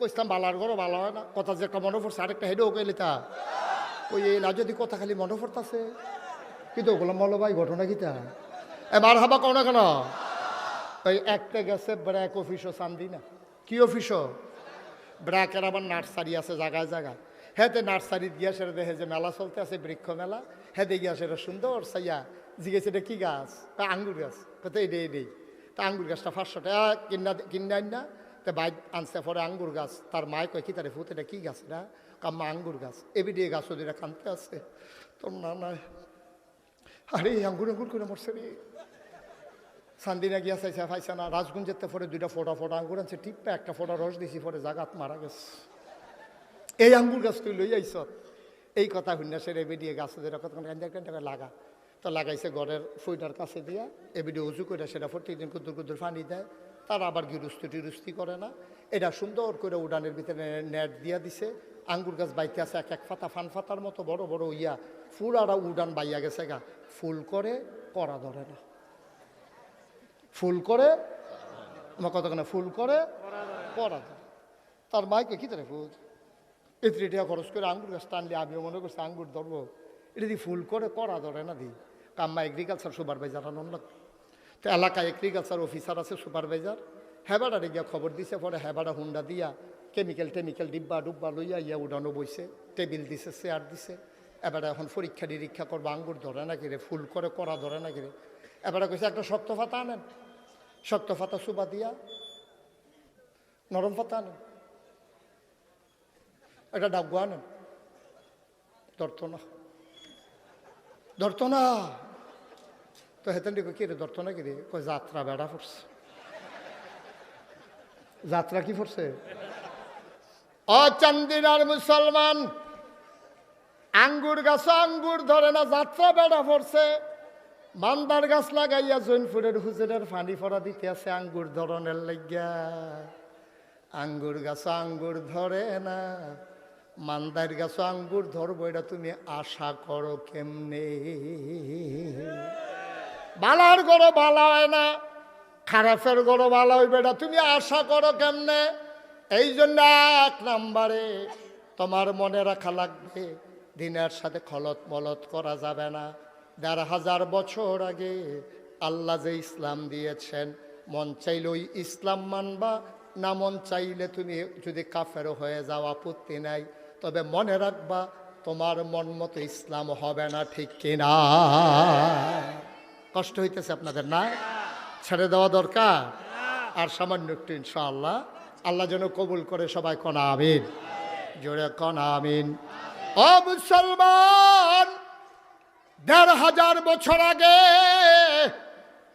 কইতাম বালার ঘরও ভালো হয় না। কথা যে একটা মনে পড়ছে, আরেকটা হেডেও কইলে তা ওই না যদি কথা খালি মনে পড়তাছে। কিন্তু ওগুলো মলো ভাই, ঘটনা কিতা এ, মার হাবা কও না কেন? ওই একটা গেছে ব্র্যাক অফিসও চান্দি না। কি অফিসও? ব্র্যাকের আবার নার্সারি আছে জায়গায় জায়গায়। হ্যাঁ নার্সারি গিয়া সেটা দেখে যে মেলা চলতে আছে, বৃক্ষ মেলা। হ্যাঁ গিয়া সেটা সুন্দর সাইয়া জিজ্ঞেস এটা কি গাছ? তা আঙ্গুর গাছ। এই এই দেই। তা আঙ্গুর গাছটা পাঁচশো টাকা, কিনা কিনে তা বাইক আনছে পরে আঙ্গুর গাছ তার মায় কয় কি তারে ফুত এটা কি গাছ এটা কাম্মা আঙ্গুর গাছ এবি দিয়ে গাছ ওদের কানতে আছে তোর না না আরে আঙ্গুর আঙ্গুর করে মরছে রে সান্দিনা গিয়া চাইছে পাইছে না রাজগঞ্জের পরে দুইটা ফোটা ফোটা আঙ্গুর আনছে টিপ্পা একটা ফোটা রস দিছি পরে জাগাত মারা গেছে এই আঙ্গুর গাছ তুই লই আইস এই কথা সে এবিডিয়ে গাছ যেটা কত কান্দা কান্দা লাগা তো লাগাইছে ঘরের ফুইটার কাছে দিয়া এবিডি উজু করে সেটা প্রত্যেকদিন কুদুর কুদুর পানি দেয় তার আবার গিরুস্তি টিরুস্তি করে না। এটা সুন্দর করে উডানের ভিতরে নেট দিয়া দিছে। আঙ্গুর গাছ বাইতে আছে, এক এক ফাতা ফান ফাতার মতো বড় বড় ইয়া। ফুল আর উডান বাইয়া গেছে গা। ফুল করে করা ধরে না। ফুল করে, আমার কতক্ষণে ফুল করে করা ধরে। তার মাইকে কি তারে ফুল? এত্রি টাকা খরচ করে আঙ্গুর গাছ টানলে আমিও মনে করছি আঙ্গুর ধরবো। এটা দিয়ে ফুল করে করা ধরে না দি। কাম্মা এগ্রিকালচার সুপারভাইজার আনন্দ তো এলাকায় এগ্রিকালচার অফিসার আছে সুপারভাইজার হেবাডারে গিয়া খবর দিছে, পরে হেবাডা হুন্ডা দিয়া কেমিক্যাল টেমিক্যাল ডিব্বা ডুব্বা লইয়া ইয়া উড়ানো বইছে টেবিল দিছে চেয়ার দিছে। এবারে এখন পরীক্ষা নিরীক্ষা করব, আঙ্গুর ধরে নাকি রে ফুল করে করা ধরে নাকি রে এবারে কইছে, একটা শক্ত ফাতা আনেন। শক্ত ফাতা সুবা দিয়া নরম ফাতা আনেন। একটা ডাব্বু আনেন। ধরতো না। ধরতো না। তো হেতেন দিকে কি রে, ধরতো না কি রে? কই যাত্রা বেড়া পড়ছে যাত্রা কি পড়ছে ও চান্দিনার মুসলমান, আঙ্গুর গাছ আঙ্গুর ধরে না যাত্রা বেড়া পড়ছে মান্দার গাছ লাগাইয়া জৈনপুরের হুজুরের ফানি ফরা দিতে আছে আঙ্গুর ধরনের লাগিয়া। আঙ্গুর গাছ আঙ্গুর ধরে না, মান্দার গাছ আঙ্গুর ধরবো, এটা তুমি আশা করো কেমনে? বালার গরো বালা হয় না। খারাপের গরো বালা হইবে না। তুমি আশা করো কেমনে? এই জন্য এক নাম্বারে তোমার মনে রাখা লাগবে, দিনের সাথে খলত মলত করা যাবে না। দেড় হাজার বছর আগে আল্লাহ যে ইসলাম দিয়েছেন, মন চাইলে ওই ইসলাম মানবা, না মন চাইলে তুমি যদি কাফের হয়ে যাও, আপত্তি নাই। তবে মনে রাখবা, তোমার মন মতো ইসলাম হবে না, ঠিক কিনা? কষ্ট হইতেছে আপনাদের না? ছেড়ে দেওয়া দরকার? আর সামান্য একটু ইনশাআল্লাহ। আল্লাহ যেন কবুল করে সবাই কনা, আমিন। জোরে কনা, আমিন। ও মুসলমান, দেড় হাজার বছর আগে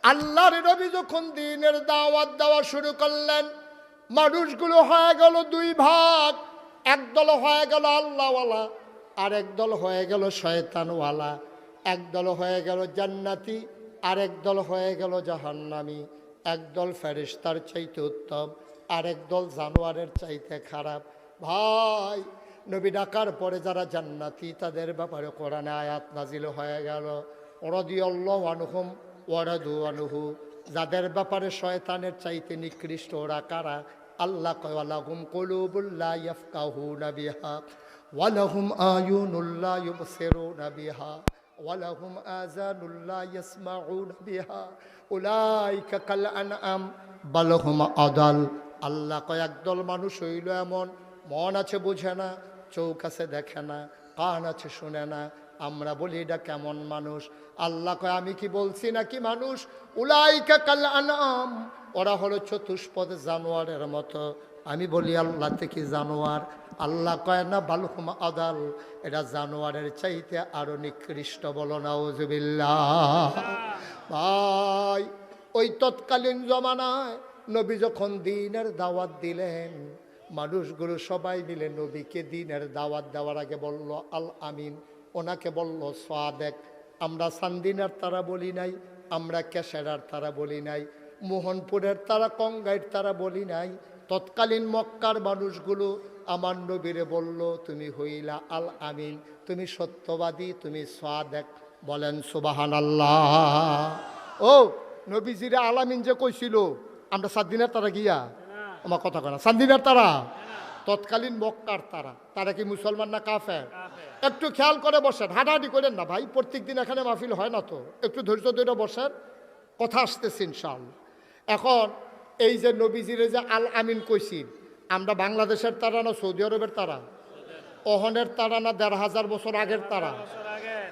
আল্লাহর নবী যখন দিনের দাওয়াত দেওয়া শুরু করলেন, মানুষগুলো হয়ে গেল দুই ভাগ। একদল হয়ে গেল আল্লাহওয়ালা আর একদল হয়ে গেল শয়তানওয়ালা। একদল হয়ে গেল জান্নাতি আর একদল হয়ে গেল জাহান্নামি। একদল ফেরিস্তার চাইতে উত্তম আর একদল জানোয়ারের চাইতে খারাপ। ভাই, নবী ডাকার পরে যারা জান্নাতি, তাদের ব্যাপারে কোরআনে আয়াত নাজিল হয়ে গেল। রদিয়াল্লাহ আনহুম ওয়ারাদু আনহু। যাদের ব্যাপারে শয়তানের চাইতে নিকৃষ্ট ওরা কারা? আল্লাহ কয়ালাহুম কলুবুল্লাহ ইয়াফকাহুনা বিহা, ওয়ালাহুম আয়ুনুল্লাহ ইউবসিরুনা বিহা ওয়ালাহুম আযানুল্লাহ ইয়াসমাউনা বিহা, উলাইকা কাল আনআম, বালহুম আদাল। আল্লাহ কয়, একদল মানুষ হইল এমন, মন আছে বুঝে না চৌক আছে দেখে না, কান আছে শুনে না, আমরা বলি এটা কেমন মানুষ? আল্লাহ কয়, আমি কি বলছি নাকি মানুষ? উলাইকা কাল আনাম ওরা হলো চতুষ্পদ জানোয়ারের মতো। আমি বলি, আল্লাহ থেকে জানোয়ার। আল্লাহ কয় না, বালহুম আদাল এটা জানোয়ারের চাইতে আরও নিকৃষ্ট বলো না ভাই, ওই তৎকালীন জমানায় নবী যখন দিনের দাওয়াত দিলেন, মানুষগুলো সবাই মিলে নবীকে দিনের দাওয়াত দেওয়ার আগে বলল, আল আমিন। ওনাকে বলল, সাদেক। আমরা সান্দিনার তারা বলি নাই, আমরা কেশেরার তারা বলি নাই, মোহনপুরের তারা কঙ্গাইর তারা বলি নাই তৎকালীন মক্কার মানুষগুলো আমার নবীরে বলল তুমি হইলা আল আমিন তুমি সত্যবাদী তুমি সাদেক। বলেন সুবাহান আল্লাহ ও নবীজিরা আলামিন যে কইছিল আমরা সাত দিনের তারা গিয়া? আমার কথা কয় না সাত দিনের তারা? তৎকালীন মক্কার তারা। তারা কি মুসলমান না কাফের? একটু খেয়াল করে বসেন হাঁটাহাঁটি করেন না ভাই প্রত্যেক দিন এখানে মাহফিল হয় না তো। একটু ধৈর্য ধরে বসেন কথা আসতেছে ইনশাল এখন এই যে নবীজিরে যে আল আমিন কইসিন, আমরা বাংলাদেশের তারা না সৌদি আরবের তারা? অহনের তারা না দেড় হাজার বছর আগের তারা?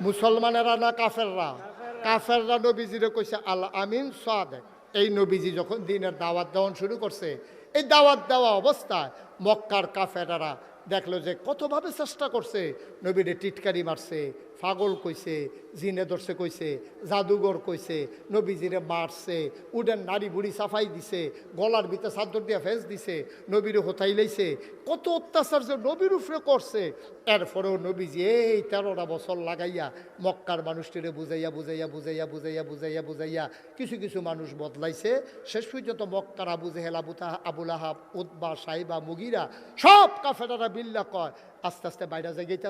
মুসলমানেরা না কাফেররা? কাফেররা নবীজিরে কইছে আল আমিন সাদেক। এই নবীজি যখন দিনের দাওয়াত দেওয়ান শুরু করছে, এই দাওয়াত দেওয়া অবস্থায় মক্কার কাফেরারা দেখল যে কতভাবে চেষ্টা করছে নবীরে টিটকারি মারছে। পাগল কইছে, জিনে ধরছে কইছে, জাদুঘর কইছে, নবীজিরে মারছে, উডেন নারী বুড়ি সাফাই দিছে, গলার ভিতরে চাদর দিয়া ফেস দিছে, নবীরে হোতাই লাইছে। কত অত্যাচার যে নবীর উপরে করছে। এরপরেও নবীজি এই তেরোটা বছর লাগাইয়া মক্কার মানুষটিরে বুঝাইয়া বুঝাইয়া বুঝাইয়া বুঝাইয়া বুঝাইয়া বুঝাইয়া কিছু কিছু মানুষ বদলাইছে। শেষ পর্যন্ত মক্কার আবু জেহেল তাহা আবুল আহাব উদ্বা সাইবা, মুগিরা সব কাফেরারা বিল্লা কয়, আস্তে আস্তে বাইরে জায়গাইতেছে